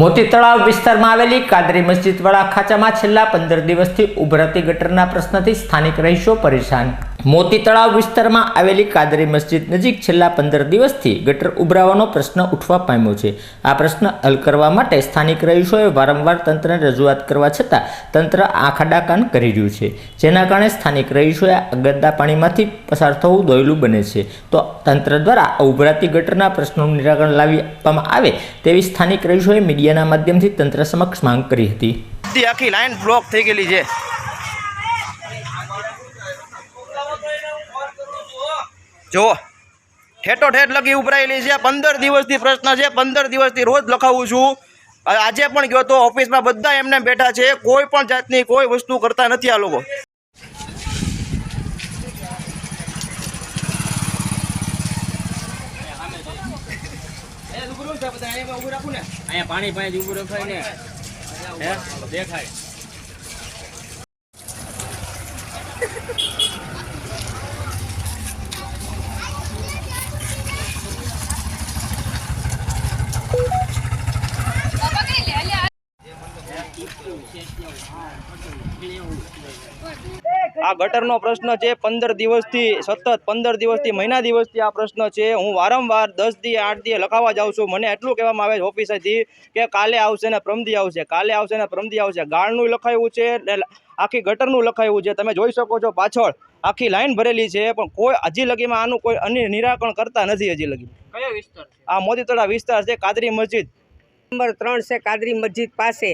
મોતી તળાવ વિસ્તારમાં આવેલી કાદરી મસ્જિદવાળા ખાંચામાં છેલ્લા પંદર દિવસથી ઉભરાતી ગટરના પ્રશ્નથી સ્થાનિક રહીશો પરેશાન. મોતી તળાવ વિસ્તારમાં આવેલી કાદરી મસ્જિદ નજીક છેલ્લા પંદર દિવસથી ગટર ઉભરાવાનો પ્રશ્ન ઉઠવા પામ્યો છે. આ પ્રશ્ન હલ કરવા માટે સ્થાનિક રહીશોએ વારંવાર તંત્રને રજૂઆત કરવા છતાં તંત્ર આખાડાકાન કરી રહ્યું છે. જેના કારણે સ્થાનિક રહીશોએ ગંદા પાણીમાંથી પસાર થવું દોયલું બને છે. તો તંત્ર દ્વારા ઉભરાતી ગટરના પ્રશ્નોનું નિરાકરણ લાવી આપવામાં આવે તેવી સ્થાનિક રહીશોએ મીડિયાના માધ્યમથી તંત્ર સમક્ષ માંગ કરી હતી. આખી લાઈન બ્લોક થઈ ગયેલી છે. જો ઠેઠો ઠેઠ લખી ઉભરાયેલી છે. પંદર દિવસથી પ્રશ્ન છે. પંદર દિવસથી રોજ લખાવું છું. આજે પણ ગયો તો ઓફિસમાં બધા એમને બેઠા છે. કોઈ પણ જાતની કોઈ વસ્તુ કરતા નથી આ લોકો. દેખાય આ ગટરનો પ્રશ્ન છે પંદર દિવસથી સતત પંદર દિવસથી મહિના દિવસથી આ પ્રશ્ન છે. હું વારંવાર દસ દી આઠ દી લખાવા જાઉં છું. મને એટલું કહેવામાં આવે છે ઓફિસેથી કે કાલે આવશે ને પ્રમદી આવશે કાલે આવશે ને પ્રમદી આવશે. ગાળનું લખાયું છે ને આખી ગટરનું લખાયું છે. તમે જોઈ શકો છો પાછળ આખી લાઈન ભરેલી છે પણ કોઈ હજી લગીમાં આનું કોઈ અન્ય નિરાકરણ કરતા નથી હજી લગી કયો વિસ્તાર આ મોતીતળા વિસ્તાર છે કાદરી મસ્જિદ. નંબર ત્રણ છે કાદરી મસ્જિદ પાસે.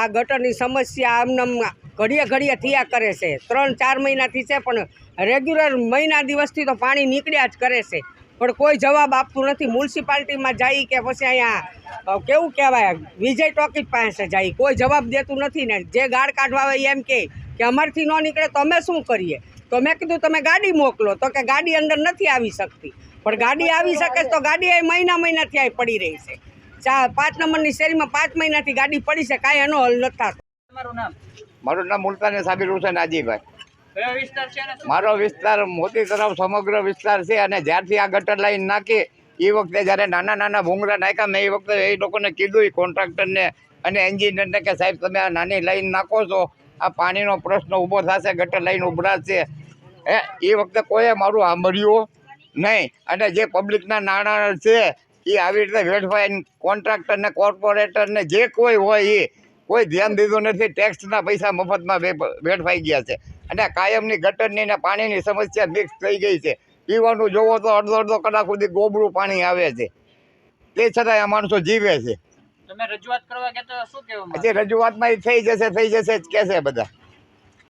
આ ગટરની સમસ્યા આમને ઘડીએ ઘડીએ થયા કરે છે. ત્રણ, ચાર મહિનાથી છે, પણ રેગ્યુલર મહિના દિવસથી તો પાણી નીકળ્યા જ કરે છે. પણ કોઈ જવાબ આપતું નથી. મ્યુનિસિપાલિટીમાં જાય કે પછી અહીંયા કેવું કહેવાય, વિજય ટોકીજ પાસે જાય. કોઈ જવાબ દેતું નથી ને. જે ગાળ કાઢવા આવે એમ કે અમારથી ન નીકળે તો અમે શું કરીએ? તો મેં કીધું, તમે ગાડી મોકલો. તો કે ગાડી અંદર નથી આવી શકતી. પણ ગાડી આવી શકે તો ગાડી મહિના મહિનાથી આ પડી રહી છે. ચાર પાંચ નંબરની શેરીમાં પાંચ મહિનાથી ગાડી પડી છે કાંઈ એનો હલ નથી થતો તમારું નામ? મારું નામ મુલતાની સાબિર હુસેન ને મારો વિસ્તાર મોતી તરફ સમગ્ર વિસ્તાર છે અને જ્યારથી આ ગટર લાઈન નાખી એ વખતે જ્યારે નાના નાના ભૂંગળા નાખ્યા મેં એ વખતે એ લોકોને કીધું એ કોન્ટ્રાક્ટરને અને એન્જિનિયરને કે સાહેબ તમે આ નાની લાઈન નાખો છો આ પાણીનો પ્રશ્ન ઊભો થશે ગટર લાઈન ઉભરાશે. હે એ વખતે કોઈએ મારું સાંભળ્યું નહીં. અને જે પબ્લિકના નાણાં છે એ આવી રીતે વેડફાઈને કોન્ટ્રાક્ટરને કોર્પોરેટરને જે કોઈ હોય એ કોઈ ધ્યાન દીધું નથી ટેક્સના પૈસા મફતમાં વેઠવાઈ ગયા છે. અને કાયમની ગટરની ને પાણીની સમસ્યા મિક્સ થઈ ગઈ છે. પીવાનું જોવો તો અડધો અડધો કલાક સુધી ગોબરું પાણી આવે છે. તે છતાંય આ માણસો જીવે છે. રજૂઆતમાં એ થઈ જશે થઈ જશે જ કહેશે બધા.